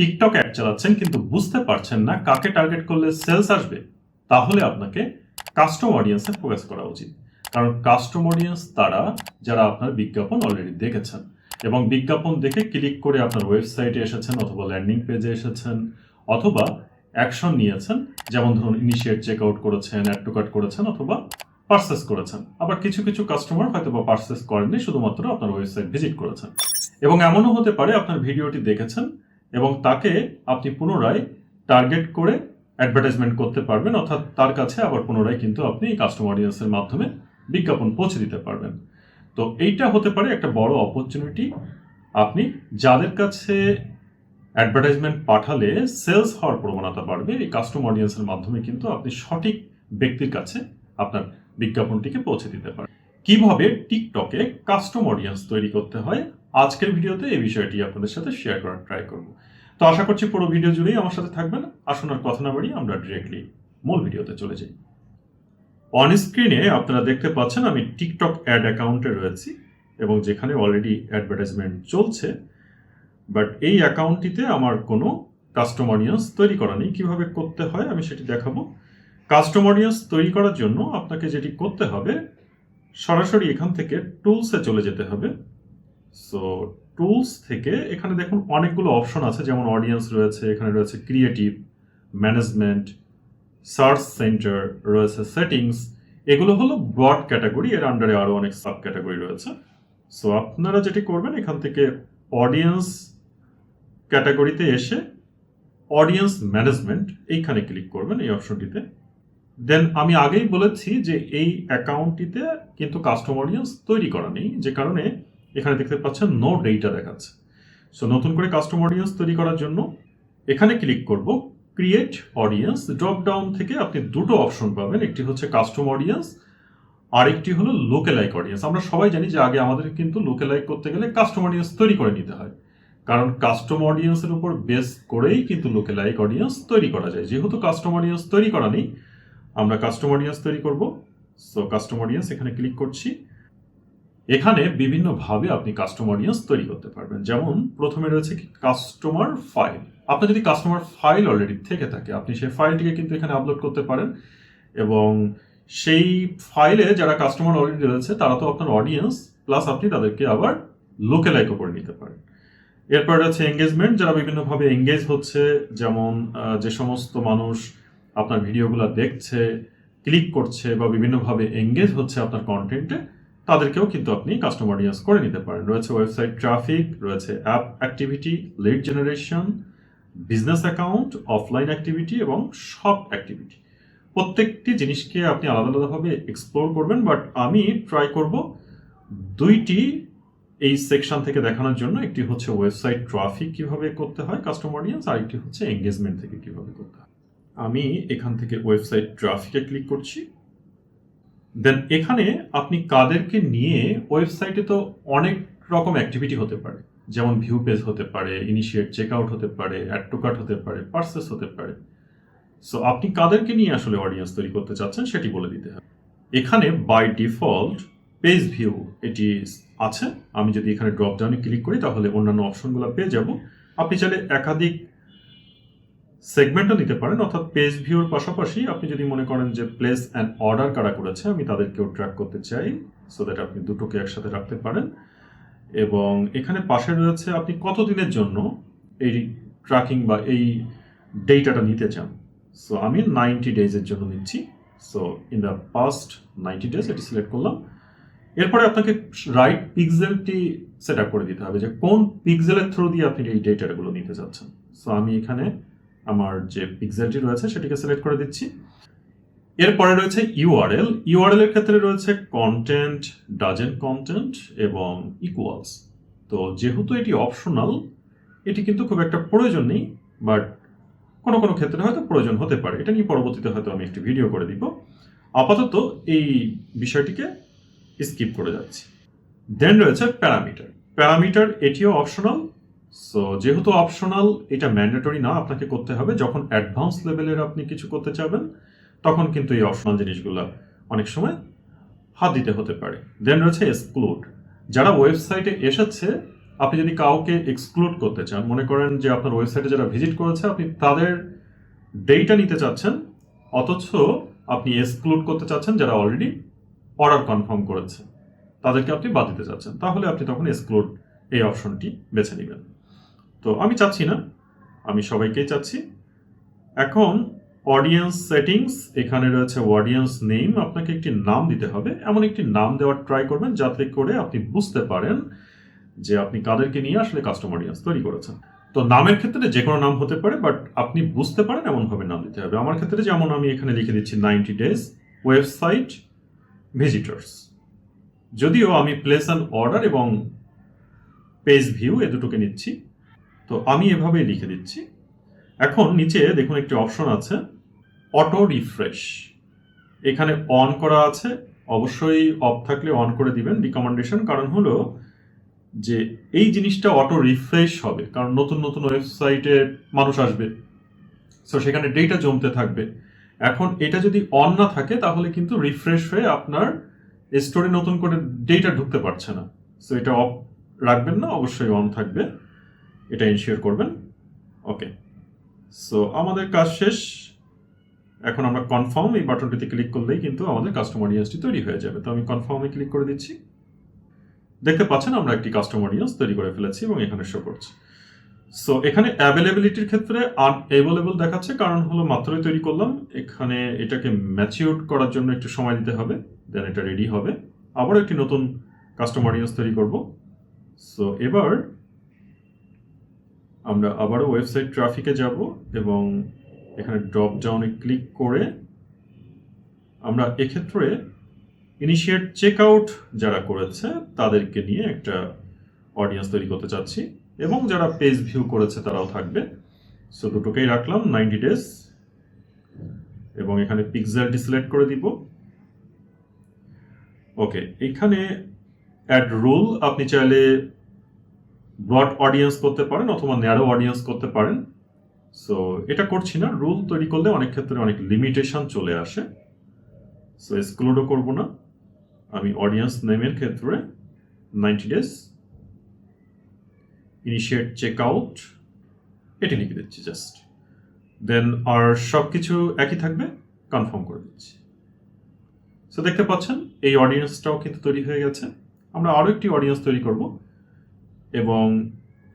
TikTok add চালাচ্ছেন কিন্তু বুঝতে পারছেন না কাকে টার্গেট করলে সেলস আসবে, তাহলে আপনাকে কাস্টম অডিয়েন্সে ফোকাস করা উচিত। কারণ কাস্টম অডিয়েন্স তারা, যারা আপনার বিজ্ঞাপন অলরেডি দেখেছেন এবং বিজ্ঞাপন দেখে ক্লিক করে আপনার ওয়েবসাইটে এসেছেন অথবা ল্যান্ডিং পেজে এসেছেন অথবা অ্যাকশন নিয়েছেন, যেমন ধরুন ইনিশিয়েট চেক আউট করেছেন অ্যাড টু কার্ট করেছেন অথবা পার্সেস করেছেন। আবার কিছু কিছু কাস্টমার হয়তো বা পার্সেস করেননি, শুধুমাত্র আপনার ওয়েবসাইট ভিজিট করেছেন। এবং এমনও হতে পারে আপনার ভিডিওটি দেখেছেন এবং তাকে আপনি পুনরায় টার্গেট করে অ্যাডভার্টাইজমেন্ট করতে পারবেন, অর্থাৎ তার কাছে আবার পুনরায় কিন্তু আপনি কাস্টমার অডিয়েন্সের মাধ্যমে বিজ্ঞাপন পৌঁছে দিতে পারবেন। তো এইটা হতে পারে একটা বড় অপরচুনিটি আপনি যাদের কাছে অ্যাডভার্টাইজমেন্ট পাঠালে সেলস হওয়ার প্রবণতা বাড়বে, এই কাস্টম অডিয়েন্সের মাধ্যমে কিন্তু আপনি সঠিক ব্যক্তির কাছে আপনার বিজ্ঞাপনটিকে পৌঁছে দিতে পারেন কীভাবে টিকটকে কাস্টম অডিয়েন্স তৈরি করতে হয়? আজকের ভিডিওতে এই বিষয়টি আপনাদের সাথে শেয়ার করার ট্রাই করব। তো আশা করছি পুরো ভিডিও জুড়েই আমার সাথে থাকবেন। আসুন আর কথা না বাড়িয়ে আমরা ডিরেক্টলি মূল ভিডিওতে চলে যাই। অন স্ক্রিনে আপনারা দেখতে পাচ্ছেন আমি টিকটক অ্যাড অ্যাকাউন্টে রয়েছি এবং যেখানে অলরেডি অ্যাডভার্টাইজমেন্ট চলছে। বাট এই অ্যাকাউন্টটিতে আমার কোনো কাস্টম অডিয়েন্স তৈরি করা নেই। কীভাবে করতে হয় আমি সেটি দেখাবো। কাস্টম অডিয়েন্স তৈরি করার জন্য আপনাকে যেটি করতে হবে, সরাসরি এখান থেকে টুলসে চলে যেতে হবে। সো টুলস থেকে এখানে দেখুন অনেকগুলো অপশন আছে, যেমন অডিয়েন্স রয়েছে, এখানে রয়েছে ক্রিয়েটিভ ম্যানেজমেন্ট সার্চ সেন্টার রয়েছে সেটিংস এগুলো হলো ব্রড ক্যাটাগরি এর আন্ডারে আরও অনেক সাব ক্যাটাগরি রয়েছে। সো আপনারা যেটি করবেন, এখান থেকে অডিয়েন্স ক্যাটাগরিতে এসে অডিয়েন্স ম্যানেজমেন্ট এইখানে ক্লিক করবেন এই অপশনটিতে দেন আমি আগেই বলেছি যে এই অ্যাকাউন্টটিতে কিন্তু কাস্টম অডিয়েন্স তৈরি করা নেই, যে কারণে এখানে দেখতে পাচ্ছেন নো ডেটা দেখাচ্ছে। সো নতুন করে কাস্টম অডিয়েন্স তৈরি করার জন্য এখানে ক্লিক করব ক্রিয়েট অডিয়েন্স ড্রপ ডাউন থেকে আপনি দুটো অপশন পাবেন। একটি হচ্ছে কাস্টম অডিয়েন্স আরেকটি হলো লোকেলাইক অডিয়েন্স আমরা সবাই জানি যে আগে আমাদের কিন্তু লোকেলাইক করতে গেলে কাস্টম অডিয়েন্স তৈরি করে নিতে হয়। কারণ কাস্টম অডিয়েন্সের উপর বেস করেই কিন্তু লোকেলাইক অডিয়েন্স তৈরি করা যায়। যেহেতু কাস্টম অডিয়েন্স তৈরি করা নেই, আমরা কাস্টম অডিয়েন্স তৈরি করব। সো কাস্টম অডিয়েন্স এখানে ক্লিক করছি। এখানে বিভিন্নভাবে আপনি কাস্টম অডিয়েন্স তৈরি করতে পারবেন। যেমন প্রথমে রয়েছে কাস্টমার ফাইল আপনার যদি কাস্টমার ফাইল অলরেডি থেকে থাকে, আপনি সেই ফাইলটিকে কিন্তু এখানে আপলোড করতে পারেন এবং সেই ফাইলে যারা কাস্টমার অলরেডি রয়েছে, তারা তো আপনার অডিয়েন্স প্লাস আপনি তাদেরকে আবার লোকে লাইকও করে নিতে পারেন। এরপর রয়েছে এঙ্গেজমেন্ট যারা বিভিন্নভাবে এঙ্গেজ হচ্ছে, যেমন যে সমস্ত মানুষ আপনার ভিডিওগুলো দেখছে ক্লিক করছে বা বিভিন্নভাবে এঙ্গেজ হচ্ছে আপনার কন্টেন্টে তাদেরকেও কিন্তু আপনি কাস্টমার করে নিতে পারেন। রয়েছে ওয়েবসাইট ট্রাফিক রয়েছে app activity lead generation business account offline activity এবং শপ অ্যাক্টিভিটি প্রত্যেকটি জিনিসকে আপনি আলাদা আলাদাভাবে এক্সপ্লোর করবেন বাট আমি ট্রাই করব দুইটি এই সেকশন থেকে দেখানোর জন্য। একটি হচ্ছে ওয়েবসাইট ট্রাফিক কীভাবে করতে হয় কাস্টমার অডিয়েন্স আর একটি হচ্ছে এঙ্গেজমেন্ট থেকে কীভাবে করতে হয়। আমি এখান থেকে ওয়েবসাইট ট্রাফিকে ক্লিক করছি। দেন এখানে আপনি কাদেরকে নিয়ে ওয়েবসাইটে তো অনেক রকম অ্যাক্টিভিটি হতে পারে। যেমন ভিউ পেজ হতে পারে ইনিশিয়েট চেক আউট হতে পারে অ্যাড টু কার্ট হতে পারে পার্সেস হতে পারে। সো আপনি কাদেরকে নিয়ে আসলে অডিয়েন্স তৈরি করতে চাচ্ছেন, সেটি বলে দিতে হবে। এখানে বাই ডিফল্ট পেজ ভিউ এটি আছে। আমি যদি এখানে ড্রপ ডাউনে ক্লিক করি, তাহলে অন্যান্য অপশনগুলো পেয়ে যাব। আপনি চাইলে একাধিক সেগমেন্টও নিতে পারেন, অর্থাৎ পেজ ভিউর পাশাপাশি আপনি যদি মনে করেন যে প্লেস অ্যান্ড অর্ডার কারা করেছে, আমি তাদেরকেও ট্র্যাক করতে চাই সো দ্যাট আপনি দুটোকে একসাথে রাখতে পারেন। এবং এখানে পাশে রয়েছে আপনি কতদিনের জন্য এই ট্র্যাকিং বা এই ডেটাটা নিতে চান। সো আমি নাইনটি ডেজের জন্য নিচ্ছি। So in the past ninety days এটি সিলেক্ট করলাম। এরপরে আপনাকে রাইট পিক্সেলটি সেট আপ করে দিতে হবে যে কোন পিক্সেলের থ্রু দিয়ে আপনি এই ডেটাগুলো নিতে চাচ্ছেন সো আমি এখানে আমার যে পিক্সেলটি রয়েছে সেটিকে সিলেক্ট করে দিচ্ছি। এরপরে রয়েছে ইউআরএল ইউআরএল এর ক্ষেত্রে রয়েছে কন্টেন্ট ডাজেন্ট কন্টেন্ট এবং ইকুয়ালস তো যেহেতু এটি অপশনাল এটি কিন্তু খুব একটা প্রয়োজন নেই বাট কোনো কোনো ক্ষেত্রে হয়তো প্রয়োজন হতে পারে। এটা নিয়ে পরবর্তীতে হয়তো আমি একটি ভিডিও করে দিব। আপাতত এই বিষয়টিকে স্কিপ করে যাচ্ছি। দেন রয়েছে প্যারামিটার প্যারামিটার এটিও অপশনাল সো যেহেতু অপশনাল এটা ম্যান্ডেটরি না, আপনাকে করতে হবে। যখন অ্যাডভান্স লেভেলের আপনি কিছু করতে চাবেন, তখন কিন্তু এই অপশনাল জিনিসগুলো অনেক সময় হাত দিতে হতে পারে। দেন রয়েছে এক্সক্লুড যারা ওয়েবসাইটে এসেছে, আপনি যদি কাউকে এক্সক্লুড করতে চান, মনে করেন যে আপনার ওয়েবসাইটে যারা ভিজিট করেছে, আপনি তাদের ডেটা নিতে চাচ্ছেন, অথচ আপনি এক্সক্লুড করতে চাচ্ছেন যারা অলরেডি অর্ডার কনফার্ম করেছে। তাদেরকে আপনি বাদ দিতে চাচ্ছেন। তাহলে আপনি তখন এক্সক্লুড এই অপশনটি বেছে নেবেন। তো আমি চাচ্ছি না, আমি সবাইকেই চাচ্ছি। এখন অডিয়েন্স সেটিংস এখানে রয়েছে অডিয়েন্স নেম আপনাকে একটি নাম দিতে হবে। এমন একটি নাম দেওয়ার ট্রাই করবেন যাতে করে আপনি বুঝতে পারেন যে আপনি কাদেরকে নিয়ে আসলে কাস্টমার অডিয়েন্স তৈরি করেছেন। তো নামের ক্ষেত্রে যে কোনো নাম হতে পারে বাট আপনি বুঝতে পারেন এমনভাবে নাম দিতে হবে। আমার ক্ষেত্রে যেমন আমি এখানে লিখে দিচ্ছি নাইনটি ডেজ ওয়েবসাইট ভিজিটার্স যদিও আমি প্লেস অ্যান্ড অর্ডার এবং পেজ ভিউ এ দুটোকে নিচ্ছি। তো আমি এভাবেই লিখে দিচ্ছি। এখন নিচে দেখুন একটি অপশন আছে, অটো রিফ্রেশ। এখানে অন করা আছে, অবশ্যই অফ থাকলে অন করে দিবেন রিকমেন্ডেশন কারণ হলো যে এই জিনিসটা অটো রিফ্রেশ হবে, কারণ নতুন নতুন ওয়েবসাইটে মানুষ আসবে। সো সেখানে ডেটা জমতে থাকবে। এখন এটা যদি অন না থাকে, তাহলে কিন্তু রিফ্রেশ হয়ে আপনার স্টোরে নতুন করে ডেটা ঢুকতে পারছে না। সো এটা অফ রাখবেন না, অবশ্যই অন থাকবে। এটা ইনশিওর করবেন। ওকে সো আমাদের কাজ শেষ। এখন আমরা কনফার্ম এই বাটনটিতে ক্লিক করলেই কিন্তু আমাদের কাস্টমার অডিয়েন্সটি তৈরি হয়ে যাবে। তো আমি কনফার্মে ক্লিক করে দিচ্ছি। দেখতে পাচ্ছেন আমরা একটি কাস্টমার অডিয়েন্স তৈরি করে ফেলেছি এবং এখানে শো করছি। সো এখানে অ্যাভেলেবিলিটির ক্ষেত্রে আনএভেলেবল দেখাচ্ছে। কারণ হলো মাত্রই তৈরি করলাম। এখানে এটাকে ম্যাচিউর করার জন্য একটু সময় দিতে হবে। দেন এটা রেডি হবে। আবার একটি নতুন কাস্টমার অডিয়েন্স তৈরি করব। সো এবার আমরা আবারও ওয়েবসাইট ট্রাফিকে যাব এবং এখানে ড্রপ ডাউনে ক্লিক করে আমরা এক্ষেত্রে ইনিশিয়েট চেক আউট যারা করেছে, তাদেরকে নিয়ে একটা অডিয়েন্স তৈরি করতে চাচ্ছি এবং যারা পেজ ভিউ করেছে, তারাও থাকবে। সো দুটোকেই রাখলাম নাইনটি ডেজ এবং এখানে পিক্সেলটি সিলেক্ট করে দিব। ওকে এখানে অ্যাড রুল আপনি চাইলে ব্রড অডিয়েন্স করতে পারেন অথবা ন্যারো অডিয়েন্স করতে পারেন। সো এটা করছি না। রুল তৈরি করলে অনেক ক্ষেত্রে অনেক লিমিটেশন চলে আসে। সো এক্সক্লুডও করব না। আমি অডিয়েন্স নেমের ক্ষেত্রে ninety days initiate check out এটি লিখে দিচ্ছি জাস্ট দেন আর সব কিছু একই থাকবে কনফার্ম করে দিচ্ছি। সো দেখতে পাচ্ছেন, এই অডিয়েন্সটাও কিন্তু তৈরি হয়ে গেছে। আমরা আরও একটি অডিয়েন্স তৈরি করব। এবং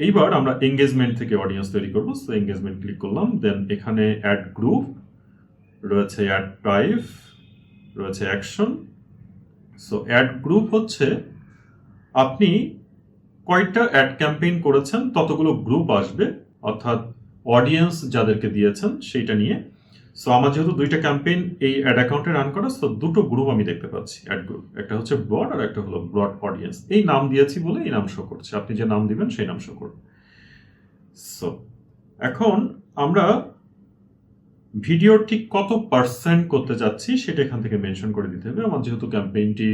এইবার আমরা এঙ্গেজমেন্ট থেকে অডিয়েন্স তৈরি করব। সো এঙ্গেজমেন্ট ক্লিক করলাম দেন এখানে অ্যাড গ্রুপ রয়েছে অ্যাড টাইপ রয়েছে অ্যাকশন সো অ্যাড গ্রুপ হচ্ছে আপনি কয়টা অ্যাড ক্যাম্পেইন করেছেন, ততগুলো গ্রুপ আসবে, অর্থাৎ অডিয়েন্স যাদেরকে দিয়েছেন, সেইটা নিয়ে সো আমার যেহেতু দুইটা ক্যাম্পেইন এই অ্যাড অ্যাকাউন্টে রান করা তো দুটো গ্রুপ আমি দেখতে পাচ্ছি অ্যাড গ্রুপ একটা হচ্ছে ব্রড আর একটা হলো ব্রড অডিয়েন্স এই নাম দিয়েছি বলে এই নাম শো করছে। আপনি যে নাম দিবেন সেই নাম শো করবে সো এখন আমরা ভিডিওর ঠিক কত পার্সেন্ট করতে যাচ্ছি সেটা এখান থেকে মেনশন করে দিতে হবে। আমার যেহেতু ক্যাম্পেইনটি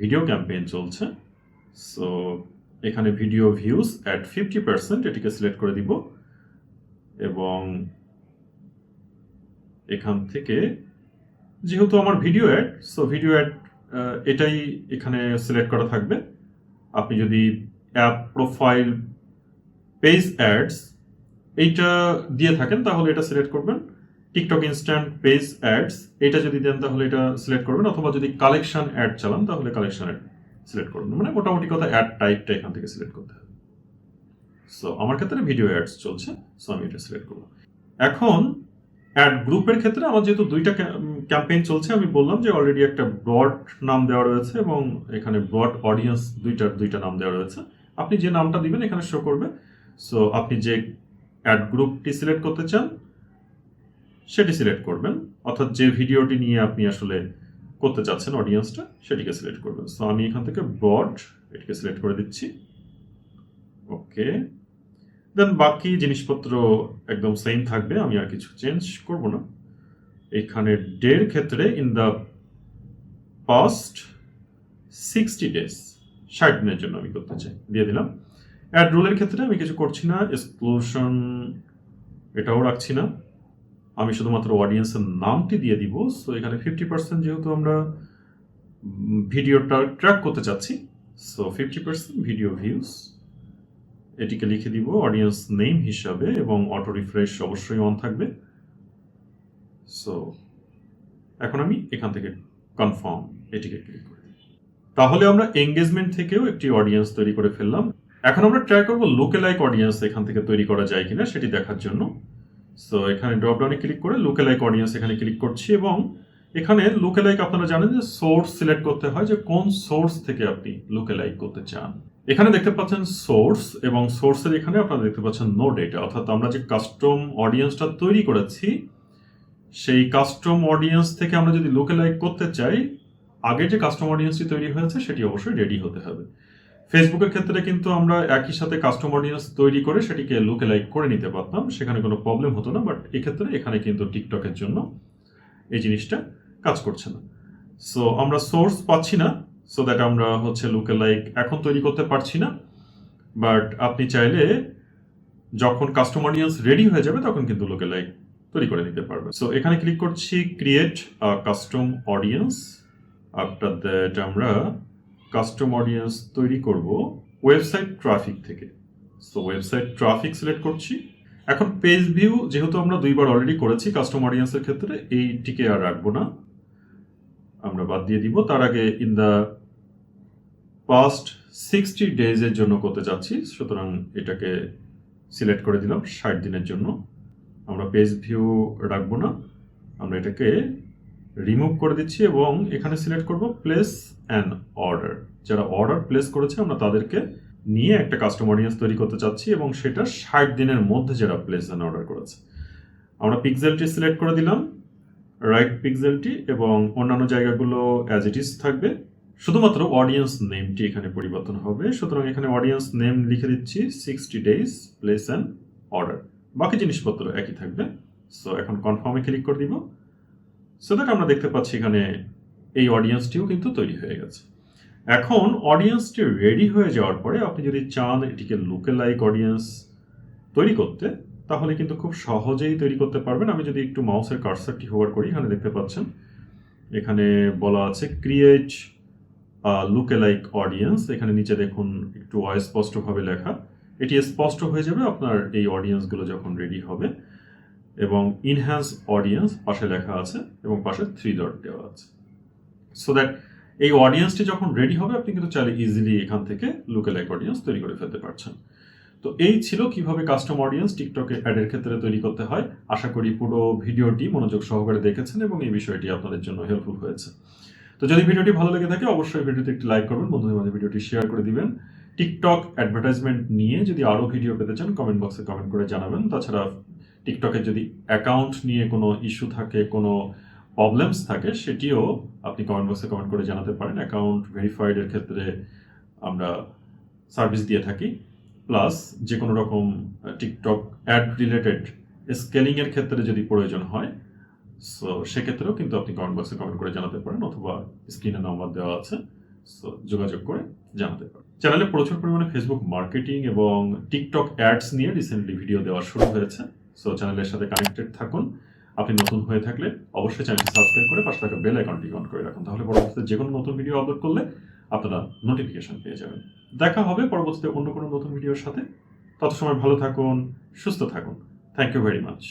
ভিডিও ক্যাম্পেইন চলছে সো এখানে video views at fifty percent এটিকে সিলেক্ট করে দিব। এবং এখান থেকে। যেহেতু আমার video ad so video ad এটাই এখানে সিলেক্ট করা থাকবে। আপনি যদি অ্যাপ প্রোফাইল পেজ অ্যাডস এইটা দিয়ে থাকেন, তাহলে এটা সিলেক্ট করবেন। টিকটক ইনস্ট্যান্ট পেজ অ্যাডস এটা যদি দেন, তাহলে এটা সিলেক্ট করবেন। অথবা যদি কালেকশন অ্যাড চালান, তাহলে কালেকশন অ্যাড সিলেক্ট করবেন মানে মোটামুটি কথা অ্যাড টাইপটা এখান থেকে সিলেক্ট করতে হবে। সো আমার ক্ষেত্রে ভিডিও অ্যাডস চলছে সো আমি এটা সিলেক্ট করব এখন অ্যাড গ্রুপের ক্ষেত্রে আমার যেহেতু দুইটা ক্যাম্পেইন চলছে, আমি বললাম যে অলরেডি একটা ব্রড নাম দেওয়া রয়েছে এবং এখানে ব্রড অডিয়েন্স দুইটার, দুইটা নাম দেওয়া রয়েছে। আপনি যে নামটা দিবেন, এখানে শো করবে। সো আপনি যে অ্যাড গ্রুপটি সিলেক্ট করতে চান, সেটি সিলেক্ট করবেন। অর্থাৎ যে ভিডিওটি নিয়ে আপনি আসলে করতে চাচ্ছেন অডিয়েন্সটা সেটিকে সিলেক্ট করবেন। সো আমি এখান থেকে ব্রড এটিকে সিলেক্ট করে দিচ্ছি। ওকে দেন বাকি জিনিসপত্র একদম সেম থাকবে, আমি আর কিছু চেঞ্জ করব না। এখানে ডের ক্ষেত্রে in the past sixty days ষাট দিনের জন্য আমি করতে চাই, দিয়ে দিলাম। অ্যাড রুলের ক্ষেত্রে আমি কিছু করছি না এক্সক্লুশন এটাও রাখছি না। আমি শুধুমাত্র অডিয়েন্সের নামটি দিয়ে দিব সো এখানে ফিফটি পার্সেন্ট যেহেতু আমরা ভিডিওটা ট্র্যাক করতে চাচ্ছি so fifty percent video views এটিকে লিখে দিব অডিয়েন্স নেম হিসাবে এবং অটো রিফ্রেশ অবশ্যই অন থাকবে। সো এখন আমি এখান থেকে কনফার্ম এটিকে ক্লিক করি তাহলে আমরা এঙ্গেজমেন্ট থেকেও একটি অডিয়েন্স তৈরি করে ফেললাম। এখন আমরা ট্রাই করব লোকে লাইক অডিয়েন্স এখান থেকে তৈরি করা যায় কিনা সেটি দেখার জন্য। সো এখানে ড্রপডাউনে ক্লিক করে লোকে লাইক অডিয়েন্স এখানে ক্লিক করছি এবং এখানে লোকে লাইক আপনারা জানেন যে সোর্স সিলেক্ট করতে হয় যে কোন সোর্স থেকে আপনি লোকে লাইক করতে চান। এখানে দেখতে পাচ্ছেন সোর্স এবং সোর্সের এখানে আপনারা দেখতে পাচ্ছেন নো ডেটা অর্থাৎ আমরা যে কাস্টম অডিয়েন্সটা তৈরি করেছি, সেই কাস্টম অডিয়েন্স থেকে আমরা যদি লোকে লাইক করতে চাই, আগে যে কাস্টম অডিয়েন্সটি তৈরি হয়েছে, সেটি অবশ্যই রেডি হতে হবে। ফেসবুকের ক্ষেত্রে কিন্তু আমরা একই সাথে কাস্টম অডিয়েন্স তৈরি করে সেটিকে লুকে লাইক করে নিতে পারতাম, সেখানে কোনো প্রবলেম হতো না বাট এক্ষেত্রে এখানে কিন্তু টিকটকের জন্য এই জিনিসটা কাজ করছে না। সো আমরা সোর্স পাচ্ছি না সো দ্যাট আমরা হচ্ছে লুকে লাইক এখন তৈরি করতে পারছি না বাট আপনি চাইলে যখন কাস্টম অডিয়েন্স রেডি হয়ে যাবে তখন কিন্তু লুকে লাইক তৈরি করে নিতে পারবে সো এখানে ক্লিক করছি create custom audience after that আমরা কাস্টম অডিয়েন্স তৈরি করব ওয়েবসাইট ট্রাফিক থেকে। সো ওয়েবসাইট ট্রাফিক সিলেক্ট করছি। এখন পেজ ভিউ যেহেতু আমরা দুইবার অলরেডি করেছি কাস্টম অডিয়েন্সের ক্ষেত্রে, এইটিকে আর রাখব না। আমরা বাদ দিয়ে দিব। তার আগে ইন দ্য পাস্ট সিক্সটি ডেজের জন্য করতে যাচ্ছি। সুতরাং এটাকে সিলেক্ট করে দিলাম ষাট দিনের জন্য। আমরা পেজ ভিউ রাখব না। আমরা এটাকে রিমুভ করে দিচ্ছি এবং এখানে সিলেক্ট করব প্লেস অ্যান অর্ডার যারা অর্ডার প্লেস করেছে, আমরা তাদেরকে নিয়ে একটা কাস্টম অডিয়েন্স তৈরি করতে চাচ্ছি এবং সেটা ষাট দিনের মধ্যে যারা প্লেস অ্যান্ড অর্ডার করেছে। আমরা পিক্সেলটি সিলেক্ট করে দিলাম। রাইট পিক্সেলটি এবং অন্যান্য জায়গাগুলো অ্যাজ ইট ইজ থাকবে। শুধুমাত্র অডিয়েন্স নেমটি এখানে পরিবর্তন হবে। সুতরাং এখানে অডিয়েন্স নেম লিখে দিচ্ছি sixty days place and order বাকি জিনিসপত্র একই থাকবে। সো এখন কনফার্মে ক্লিক করে দিব। সো দ্যাট আমরা দেখতে পাচ্ছি এখানে এই অডিয়েন্সটিও কিন্তু তৈরি হয়ে গেছে। এখন অডিয়েন্সটি রেডি হয়ে যাওয়ার পরে আপনি যদি চান এটিকে লুকে লাইক অডিয়েন্স তৈরি করতে তাহলে কিন্তু খুব সহজেই তৈরি করতে পারবেন। আমি যদি একটু মাউসের কার্সারটি হোভার করি, এখানে দেখতে পাচ্ছেন। এখানে বলা আছে ক্রিয়েট লুকে লাইক অডিয়েন্স এখানে নিচে দেখুন, একটু অস্পষ্টভাবে লেখা। এটি স্পষ্ট হয়ে যাবে আপনার এই অডিয়েন্সগুলো যখন রেডি হবে। এবং ইনহ্যান্স অডিয়েন্স পাশে লেখা আছে এবং পাশে থ্রি ডট দেওয়া আছে। সো দ্যাট এই অডিয়েন্সটি যখন রেডি হবে, আপনি কিন্তু চাইলে ইজিলি এখান থেকে লুকে লাইক অডিয়েন্স তৈরি করে ফেলতে পারছেন। তো এই ছিল কীভাবে কাস্টম অডিয়েন্স টিকটকে অ্যাডের ক্ষেত্রে তৈরি করতে হয়। আশা করি পুরো ভিডিওটি মনোযোগ সহকারে দেখেছেন এবং এই বিষয়টি আপনাদের জন্য হেল্পফুল হয়েছে। তো যদি ভিডিওটি ভালো লেগে থাকে, অবশ্যই ভিডিওতে একটি লাইক করবেন, বন্ধুদের মাঝে ভিডিওটি শেয়ার করে দিবেন। টিকটক অ্যাডভার্টাইজমেন্ট নিয়ে যদি আরও ভিডিও পেতে চান কমেন্ট বক্সে কমেন্ট করে জানাবেন। তাছাড়া টিকটকে যদি অ্যাকাউন্ট নিয়ে কোনো ইস্যু থাকে, কোনো প্রবলেমস থাকে, সেটিও আপনি কমেন্ট বক্সে কমেন্ট করে জানাতে পারেন। অ্যাকাউন্ট ভেরিফাইডের ক্ষেত্রে আমরা সার্ভিস দিয়ে থাকি। প্লাস যে কোনো রকম টিকটক অ্যাড রিলেটেড স্কেলিংয়ের ক্ষেত্রে যদি প্রয়োজন হয় সো সেক্ষেত্রেও কিন্তু আপনি কমেন্ট বক্সে কমেন্ট করে জানাতে পারেন অথবা স্ক্রিনে নাম্বার দেওয়া আছে সো যোগাযোগ করে জানাতে পারেন। চ্যানেলে প্রচুর পরিমাণে ফেসবুক মার্কেটিং এবং টিকটক অ্যাডস নিয়ে রিসেন্টলি ভিডিও দেওয়া শুরু হয়েছে সো চ্যানেলের সাথে কানেক্টেড থাকুন। আপনি নতুন হয়ে থাকলে অবশ্যই চ্যানেলটি সাবস্ক্রাইব করে পাশে থাকা বেল আইকনটি অন করে রাখুন। তাহলে পরবর্তীতে যে কোনো নতুন ভিডিও আপলোড করলে আপনারা নোটিফিকেশন পেয়ে যাবেন। দেখা হবে পরবর্তীতে অন্য কোনো নতুন ভিডিওর সাথে। তত সময় ভালো থাকুন, সুস্থ থাকুন। Thank you very much